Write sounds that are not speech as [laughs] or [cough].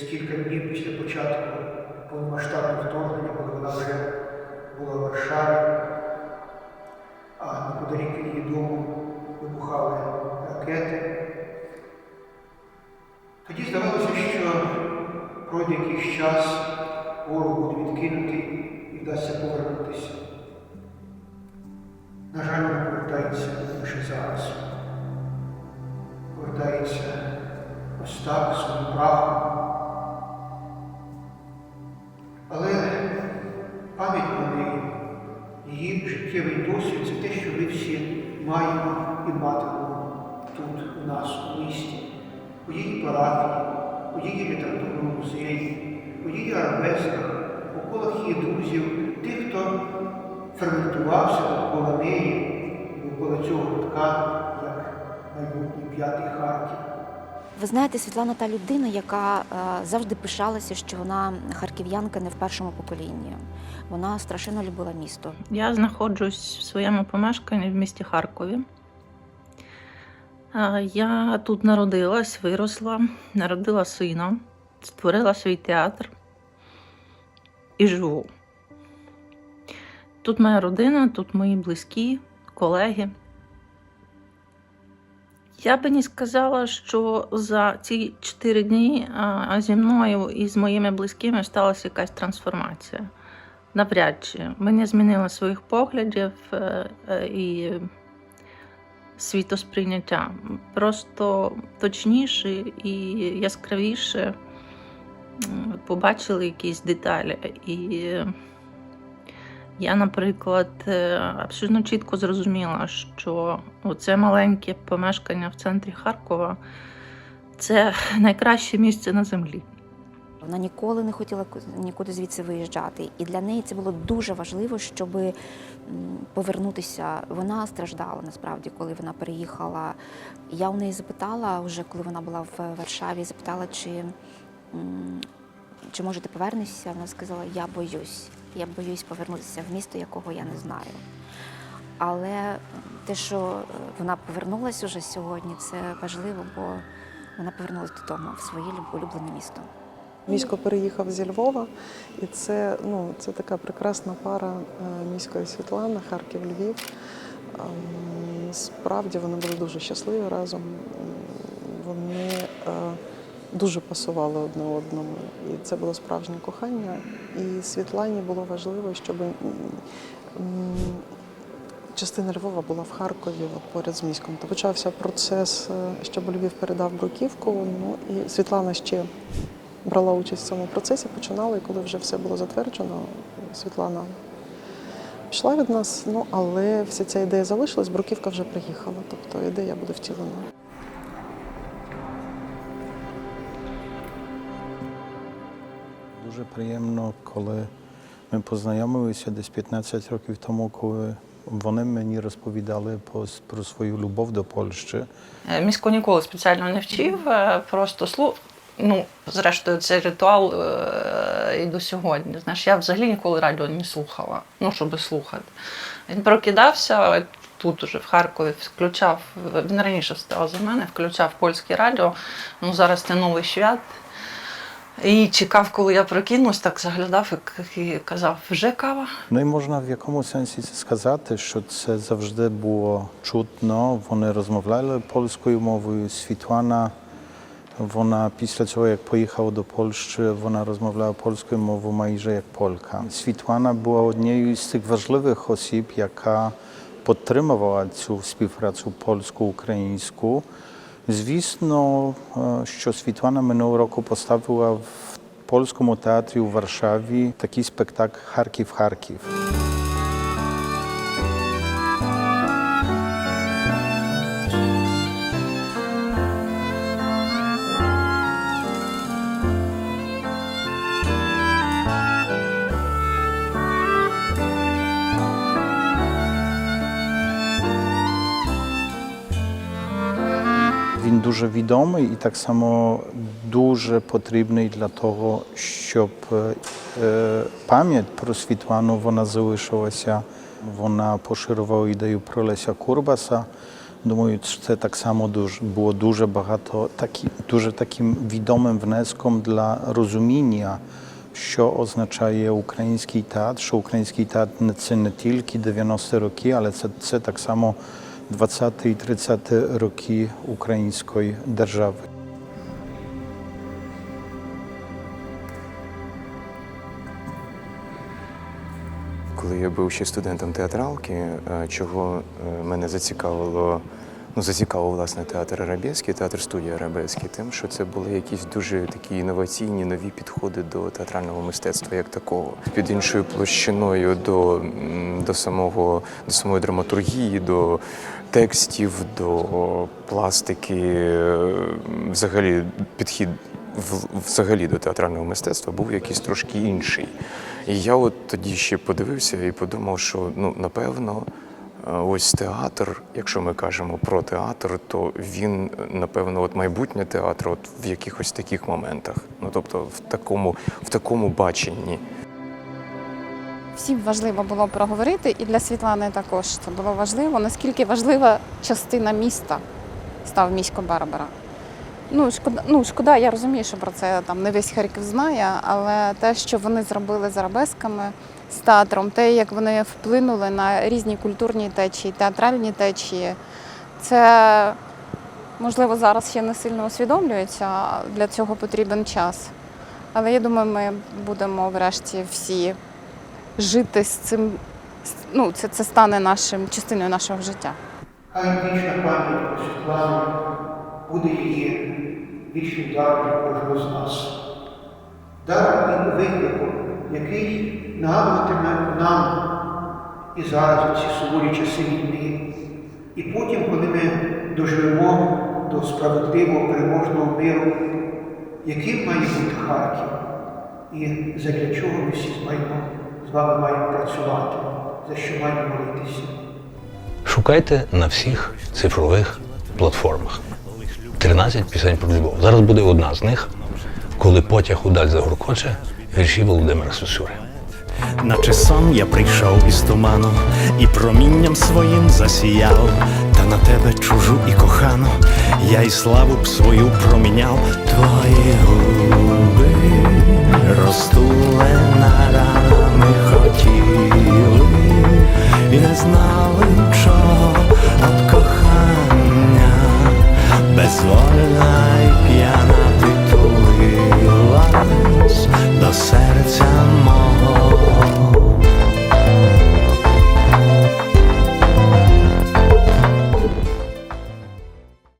кілька днів після початку повномасштабного вторгнення, коли вона вже була в Варшаві, а неподалік від її дому вибухали ракети. Тоді здавалося, що пройде якийсь час, ворог буде відкинутий і вдасться повернутися. На жаль, вона повертається лише зараз. Життєвий досвід це те, що ми всі маємо і матимемо тут, у нас, у місті, у її парафії, у її літературному музеї, у її арабесках, у колах її друзів, тих, хто ферментувався навколо неї, навколо цього гуртка, як майбутній п'ятий Харків. Ви знаєте, Світлана та людина, яка е, завжди пишалася, що вона харків'янка не в першому поколінні. Вона страшенно любила місто. Я знаходжусь в своєму помешканні в місті Харкові. Е, Я тут народилась, виросла, народила сина, створила свій театр і живу. Тут моя родина, тут мої близькі, колеги. Я би не сказала, що за ці чотири дні зі мною і з моїми близькими сталася якась трансформація. Навряд чи ми не своїх поглядів е, е, і світосприйняття. Просто точніше і яскравіше побачили якісь деталі. І я, наприклад, е, абсолютно чітко зрозуміла, що це маленьке помешкання в центрі Харкова це [laughs] найкраще місце на землі. Вона ніколи не хотіла нікуди звідси виїжджати. І для неї це було дуже важливо, щоб повернутися. Вона страждала насправді, коли вона переїхала. Я у неї запитала, вже коли вона була в Варшаві, запитала, чи, чи може ти повернешся. Вона сказала: Я боюсь. Я боюсь повернутися в місто, якого я не знаю. Але те, що е, вона повернулася вже сьогодні, це важливо, бо вона повернулася додому в своє улюблене місто. Місько переїхав зі Львова, і це, ну, це така прекрасна пара е, місько і Світлана, Харків, Львів. Ем, Справді вони були дуже щасливі разом. Вони е, дуже пасували одне одному. І це було справжнє кохання. І Світлані було важливо, щоб частина Львова була в Харкові поряд з міськом. То почався процес, е, щоб Львів передав бруківку. Ну і Світлана ще брала участь в цьому процесі, починала, і коли вже все було затверджено, Світлана пішла від нас. Ну але вся ця ідея залишилась, бруківка вже приїхала. Тобто ідея буде втілена. Дуже приємно, коли ми познайомилися десь 15 років тому, коли вони мені розповідали про свою любов до Польщі. Е, Місько ніколи спеціально не вчив, е, просто слух. Ну, зрештою, це ритуал е, і до сьогодні. Знаєш, я взагалі ніколи радіо не слухала, ну, щоб слухати. Він прокидався тут уже в Харкові, включав, він раніше встав за мене, включав польське радіо, ну зараз це новий свят. І чекав, коли я прокинусь, так заглядав і, казав, вже кава. Ну і можна в якому сенсі це сказати, що це завжди було чутно. Вони розмовляли польською мовою. Світлана, вона після цього, як поїхала до Польщі, вона розмовляла польською мовою майже як полька. Світлана була однією з цих важливих осіб, яка підтримувала цю співпрацю польсько-українську. Звісно, е, що Світлана минулого року поставила в польському театрі у Варшаві такий спектакль Харків-Харків. Дуже відомий і так само дуже потрібний для того, щоб е, е, пам'ять про Світлану вона залишилася. Вона поширювала ідею про Леся Курбаса. Думаю, що це так само дуже було дуже багато такі, дуже таким відомим внеском для розуміння, що означає український театр, що український театр не- це не тільки 90 роки, але це, це так само 20 і 30 роки української держави. Коли я був ще студентом театралки, е, чого е, мене зацікавило, ну зацікавив власне театр Арабеський, театр студія Арабеський, тим, що це були якісь дуже такі інноваційні нові підходи до театрального мистецтва як такого, під іншою площиною до, до самого до самої драматургії, до текстів, до пластики, взагалі підхід взагалі до театрального мистецтва був якийсь трошки інший. І я от тоді ще подивився і подумав, що ну напевно. Е, Ось театр, якщо ми кажемо про театр, то він напевно от майбутнє театру от в якихось таких моментах. Ну тобто в такому, в такому баченні. Всім важливо було проговорити, і для Світлани також це було важливо, наскільки важлива частина міста став місько Барбара. Ну, шкода, ну, шкода, я розумію, що про це там не весь Харків знає, але те, що вони зробили з арабесками, з театром, те, як вони вплинули на різні культурні течії, театральні течії, це можливо зараз ще не сильно усвідомлюється, для цього потрібен час. Але я думаю, ми будемо врешті всі жити з цим. Ну, це, це стане нашим частиною нашого життя. Хай вічна пам'ять про буде її вічним даром для кожного з нас. Даром і викликом, який нагадуватиме нам і зараз ці суворі часи війни. І потім, коли ми доживемо до справедливого переможного миру, яким має бути Харків, і задля чого ми всі маємо, з вами маємо працювати, за що маємо молитися. Шукайте на всіх цифрових платформах. 13 пісень про любов. Зараз буде одна з них, коли потяг удаль загуркоче, вірші Володимира Сосюри. Наче сон я прийшов із туману і промінням своїм засіяв, та на тебе чужу і кохану, я й славу б свою проміняв, твої губи розтулена ранами хотіли, і не знали чого от кохання,